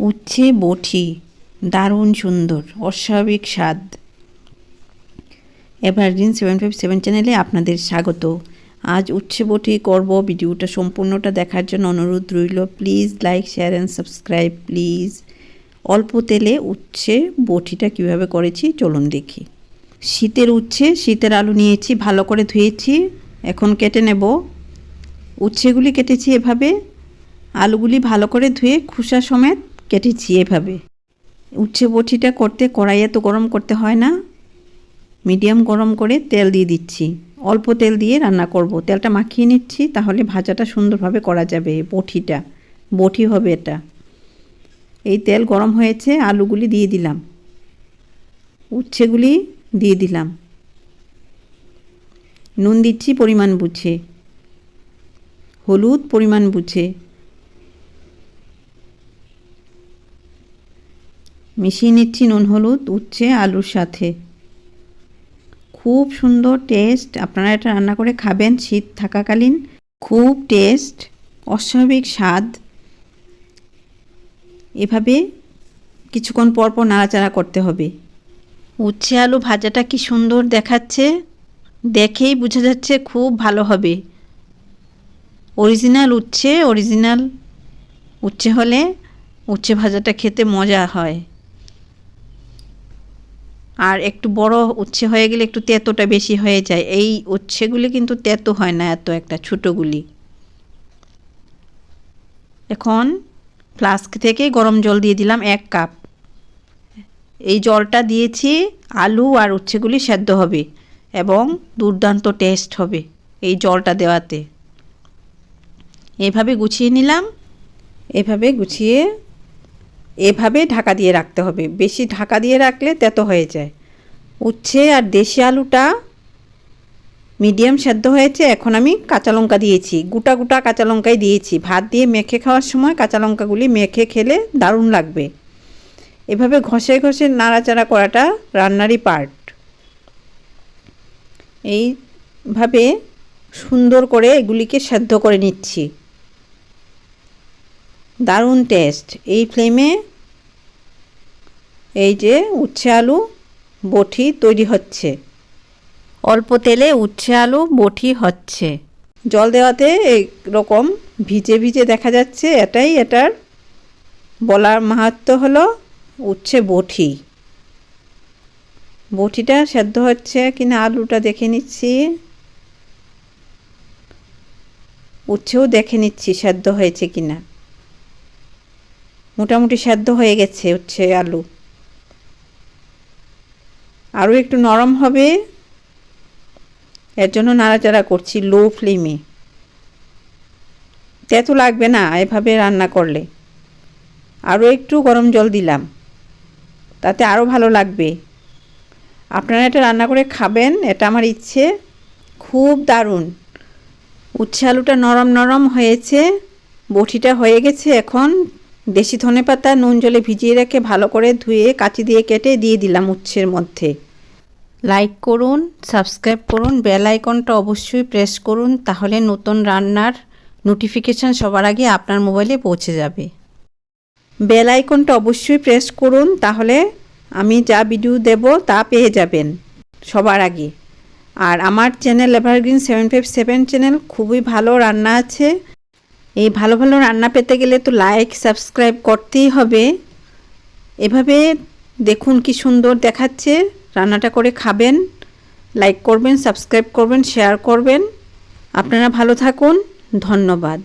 উচ্ছে বটি দারুণ সুন্দর, অস্বাভাবিক স্বাদ। এভারগ্রিন সেভেন ফাইভ সেভেন চ্যানেলে আপনাদের স্বাগত। আজ উচ্ছে বটি করব, ভিডিওটা সম্পূর্ণটা দেখার জন্য অনুরোধ রইল। Please like, share and subscribe, please. অল্প তেলে উচ্ছে বটিটা কীভাবে করেছি চলুন দেখি। শীতের উচ্ছে, শীতের আলু নিয়েছি, ভালো করে ধুয়েছি, এখন কেটে নেব। উচ্ছেগুলি কেটেছি এভাবে। আলুগুলি ভালো করে ধুয়ে খোসা সমেত কেটেছি এভাবে। উচ্ছে বটিটা করতে, কড়াইয়ে তো গরম করতে হয় না। মিডিয়াম গরম করে তেল দিয়ে দিচ্ছি। অল্প তেল দিয়ে রান্না করব। তেলটা মাখিয়ে নিচ্ছি, তাহলে ভাজাটা সুন্দরভাবে করা যাবে বটিটা। বটি হবে এটা। এই তেল গরম হয়েছে, আলুগুলি দিয়ে দিলাম। উচ্ছেগুলি দিয়ে দিলাম। নুন দিচ্ছি, পরিমাণ বুঝে। হলুদ, পরিমাণ বুঝে। মিশিয়ে নিচ্ছি নুন, হলুদ, উচ্ছে, আলুর সাথে। খুব সুন্দর টেস্ট আপনারা এটা রান্না করে খাবেন, শীত থাকাকালীন। খুব টেস্ট অস্বাভাবিক স্বাদ। এভাবে কিছুক্ষণ পর পর নাড়াচাড়া করতে হবে। উচ্ছে, আলু ভাজাটা কি সুন্দর দেখাচ্ছে? দেখেই বোঝা যাচ্ছে খুব ভালো হবে। অরিজিনাল উচ্ছে অরিজিনাল উচ্ছে হলে উচ্ছে ভাজাটা খেতে মজা হয়। আর একটু বড় উচ্ছে হয়ে গেলে একটু তেতোটা বেশি হয়ে যায়। এই উচ্ছেগুলি কিন্তু তেতো হয় না এত একটা, ছোটোগুলি। এখন ফ্লাস্ক থেকে গরম জল দিয়ে দিলাম এক কাপ। এই জলটা দিয়েছি, আলু আর উচ্ছেগুলি সেদ্ধ হবে এবং দুর্দান্ত টেস্ট হবে এই জলটা দেওয়াতে। এভাবে গুছিয়ে নিলাম, এভাবে গুছিয়ে এভাবে ঢাকা দিয়ে রাখতে হবে। বেশি ঢাকা দিয়ে রাখলে তেতো হয়ে যায়। উচ্ছে আর দেশি আলুটা মিডিয়াম সেদ্ধ হয়েছে, এখন আমি কাঁচা লঙ্কা দিয়েছি। গোটা গোটা কাঁচা লঙ্কাই দিয়েছি। ভাত দিয়ে মেখে খাওয়ার সময় কাঁচা লঙ্কাগুলি মেখে খেলে দারুণ লাগবে। এভাবে ঘষে ঘষে নাড়াচাড়া করাটা রান্নারই পার্ট এইভাবে সুন্দর করে এগুলিকে সেদ্ধ করে নিচ্ছি। দারুণ টেস্ট এই ফ্লেমে এই যে উচ্ছে আলু বটি তৈরি হচ্ছে। অল্প তেলে উচ্ছে আলু বটি হচ্ছে। জল দেওয়াতে রকম ভিজে ভিজে দেখা যাচ্ছে, এটাই এটার বলার মাহাত্ম হলো উচ্ছে বটি। বটিটা সেদ্ধ হচ্ছে কিনা আলুটা দেখে নিচ্ছি। উচ্ছেও দেখে নিচ্ছি সেদ্ধ হয়েছে কিনা। মোটামুটি সেদ্ধ হয়ে গেছে উচ্ছে আলু। আরও একটু নরম হবে। এর জন্য নাড়াচাড়া করছি লো ফ্লেমে। তেতো লাগবে না এভাবে রান্না করলে। আরও একটু গরম জল দিলাম। তাতে আরও ভালো লাগবে। আপনারা এটা রান্না করে খাবেন, এটা আমার ইচ্ছে। খুব দারুণ। উচ্ছে আলুটা নরম নরম হয়েছে, বটিটা হয়ে গেছে এখন। দেশি ধনে পাতা নুন জলে ভিজিয়ে রেখে ভালো করে ধুয়ে কাঁচি দিয়ে কেটে দিয়ে দিলাম উচ্ছের মধ্যে। লাইক করুন, সাবস্ক্রাইব করুন, বেল আইকনটা অবশ্যই প্রেস করুন, তাহলে নতুন রান্নার নোটিফিকেশান সবার আগে আপনার মোবাইলে পৌঁছে যাবে। বেল আইকনটা অবশ্যই প্রেস করুন, তাহলে আমি যা ভিডিও দেব তা পেয়ে যাবেন সবার আগে। আর আমার channel evergreen seven five seven channel খুবই ভালো রান্না আছে। এই ভালো ভালো রান্না পেতে গেলে তো লাইক সাবস্ক্রাইব করতেই হবে। এভাবে দেখুন কি সুন্দর দেখাচ্ছে, রান্নাটা করে খাবেন লাইক করবেন সাবস্ক্রাইব করবেন শেয়ার করবেন। আপনারা ভালো থাকুন, ধন্যবাদ।